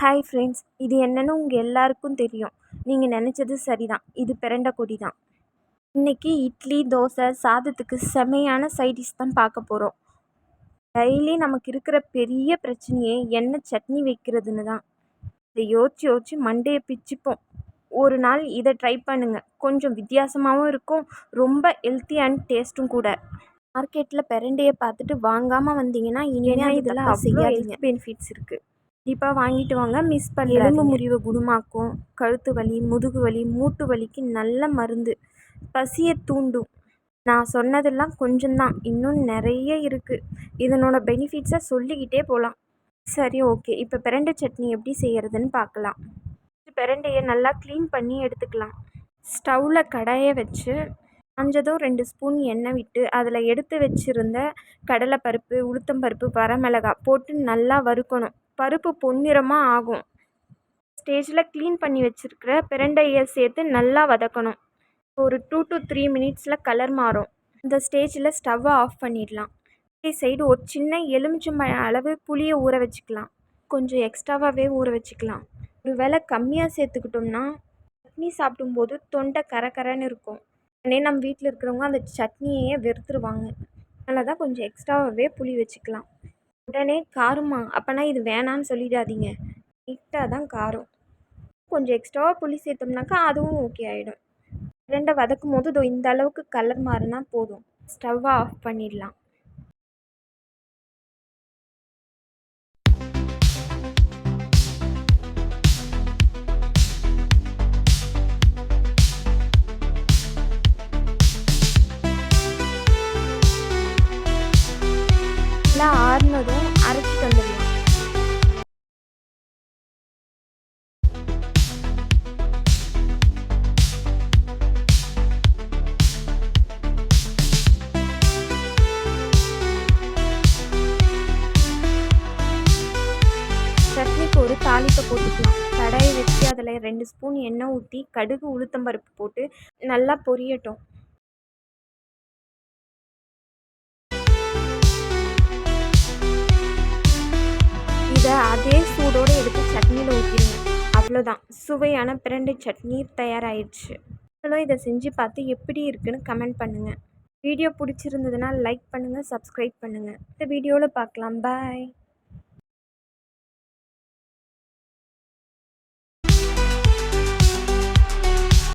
Hi friends இது என்னன்னு உங்கள் எல்லாருக்கும் தெரியும். நீங்கள் நினச்சது சரிதான். இது பிரண்டை கொடி தான் இன்றைக்கி இட்லி தோசை சாதத்துக்கு செமையான சைடிஷ் தான் பார்க்க போகிறோம் டெய்லி நமக்கு இருக்கிற பெரிய பிரச்சனையே என்ன சட்னி வைக்கிறதுன்னு தான். இதை யோசிச்சு யோசிச்சு மண்டையை பிச்சுப்போம். ஒரு நாள் இதை ட்ரை பண்ணுங்கள் கொஞ்சம் வித்தியாசமாகவும் இருக்கும் ரொம்ப ஹெல்த்தி அண்ட் டேஸ்ட்டும் கூட. மார்க்கெட்டில் பிரண்டையை பார்த்துட்டு வாங்காமல் வந்தீங்கன்னா இனிமேல் இதில் அவ்வளோ பெனிஃபிட்ஸ் இருக்குது கண்டிப்பாக வாங்கிட்டு வாங்க. மிஸ் பண்ணி எலும்பு முறிவை குணமாக்கும் கழுத்து வலி முதுகு வலி மூட்டு வலிக்கு நல்ல மருந்து. பசியை தூண்டும். நான் சொன்னதெல்லாம் கொஞ்சம்தான். இன்னும் நிறைய இருக்குது இதனோட பெனிஃபிட்ஸை சொல்லிக்கிட்டே போகலாம் சரி ஓகே இப்போ பிரண்டை சட்னி எப்படி செய்கிறதுன்னு பார்க்கலாம். பிரண்டையை நல்லா க்ளீன் பண்ணி எடுத்துக்கலாம். ஸ்டவ்வில் கடாயை வச்சு காஞ்சதும் ரெண்டு ஸ்பூன் எண்ணெய் விட்டு அதில் எடுத்து வச்சுருந்த கடலைப்பருப்பு உளுத்தம்பருப்பு வரமிளகா போட்டு நல்லா வறுக்கணும். பருப்பு பொன்னிறமாக ஆகும். ஸ்டேஜில் க்ளீன் பண்ணி வச்சுருக்கிற பிரண்டையை சேர்த்து நல்லா வதக்கணும். ஒரு டூ டு த்ரீ மினிட்ஸில் கலர் மாறும். இந்த ஸ்டேஜில் ஸ்டவ்வை ஆஃப் பண்ணிடலாம். சைடு ஒரு சின்ன எலுமிச்சம்பழம் அளவு புளியை ஊற வச்சுக்கலாம். கொஞ்சம் எக்ஸ்ட்ராவாகவே ஊற வச்சுக்கலாம். ஒரு வேளை கம்மியாக சேர்த்துக்கிட்டோம்னா சட்னி சாப்பிடும்போது தொண்டை கரகரன்னு இருக்கும். உடனே நம்ம வீட்டில் இருக்கிறவங்க அந்த சட்னியையே வெறுத்துருவாங்க. அதனால தான் கொஞ்சம் எக்ஸ்ட்ராவாகவே புளி வச்சுக்கலாம். உடனே காரமா அப்போனா இது வேணான்னு சொல்லிடாதீங்க. லைட்டாக தான் காரம். கொஞ்சம் எக்ஸ்ட்ராவாக புளி சேர்த்தோம்னாக்கா அதுவும் ஓகே ஆகிடும் ரெண்டை வதக்கும் போது இதோ இந்த அளவுக்கு கலர் மாறினா போதும். ஸ்டவ்வை ஆஃப் பண்ணிடலாம். சட்னிக்கு ஒரு தாளிப்பை போட்டுக்கலாம். கடாயை வச்சு அதில் ரெண்டு ஸ்பூன் எண்ணெய் ஊற்றி கடுகு உளுத்தம்பருப்பு போட்டு நல்லா பொரியட்டும். இதை அதே சூடோடு எடுத்து சட்னியில் ஊற்றிடுங்க அவ்வளோதான் சுவையான பிரண்டு சட்னி தயாராகிடுச்சு நீங்களும் இதை செஞ்சு பார்த்து எப்படி இருக்குன்னு கமெண்ட் பண்ணுங்கள் வீடியோ பிடிச்சிருந்ததுன்னா லைக் பண்ணுங்கள் சப்ஸ்கிரைப் பண்ணுங்கள் இந்த வீடியோவில் பார்க்கலாம். பாய்.